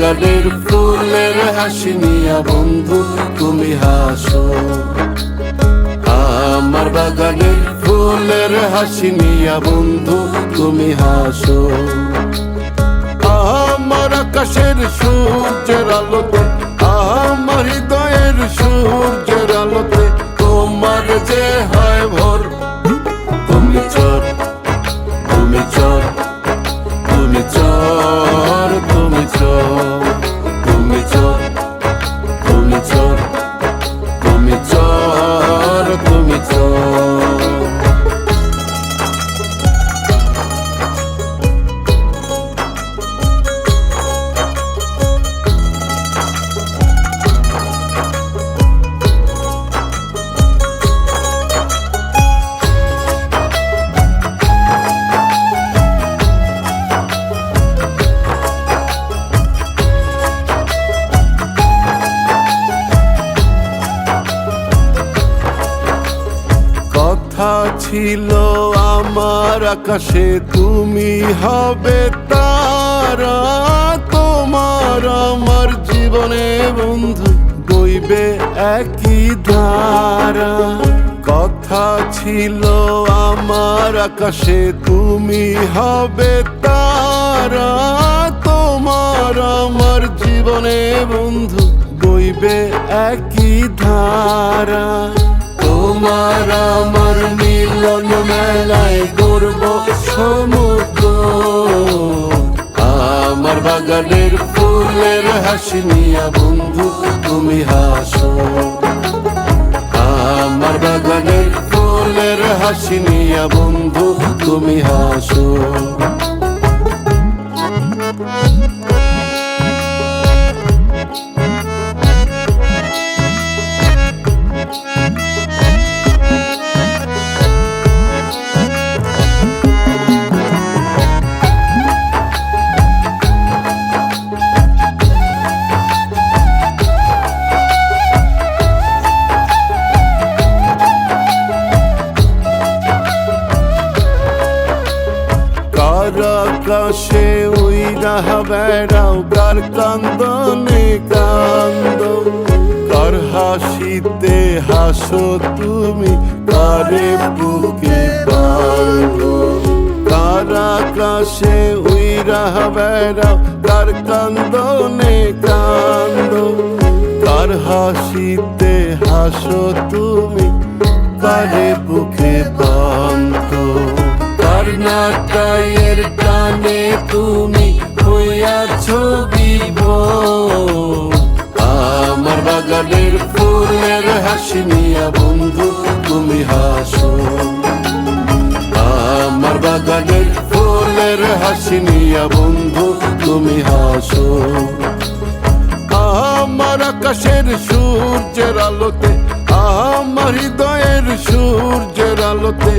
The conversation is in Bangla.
বাগানের ফুলের হাসি নিয়া বন্ধু, তুমি হাসো। আমার বাগানের ফুলের হাসি নিয়া বন্ধু, তুমি হাসো। আমার আকাশের সূর্যের আলোতে, আমার হৃদয়ের সূর্যের আলোতে তোমার যে হয় ভোর, তুমি চর, তুমি চোর। ছিল আমার আকাশে, তুমি হবে তারা। তোমার আমার জীবনে বন্ধু, বইবে একই ধারা। কথা ছিল আমার আকাশে, তুমি হবে তারা। তোমার আমার জীবনে বন্ধু, বইবে একই ধারা। তোমার আমার বাগানের ফুলের হাসি নিয়া বন্ধু, তুমি হাসো। আমার বাগানের ফুলের হাসি নিয়া বন্ধু, তুমি হাসো। আকাশে ওই রাহা বেড়াও, কার কান্দনে কান্দ কার হাসিতে হাসো তুমি, কারে বুকে বাঁধো? কার আকাশে ওই রাহা বেড়াও, কার কান্দনে কান্দ কার হাসিতে হাসো তুমি, কারে বুকে বাঁধো? কর্ণাটয়ের টানে তুমি হইয়াছ বিভোর আমার বাগানের ফুলের হাসি নিয়া বন্ধু, তুমি হাসো। আমার বাগানের ফুলের হাসি বন্ধু, তুমি হাসো। আমার আকাশের সূর্যের আলোতে, আমার হৃদয়ের সূর্যের আলোতে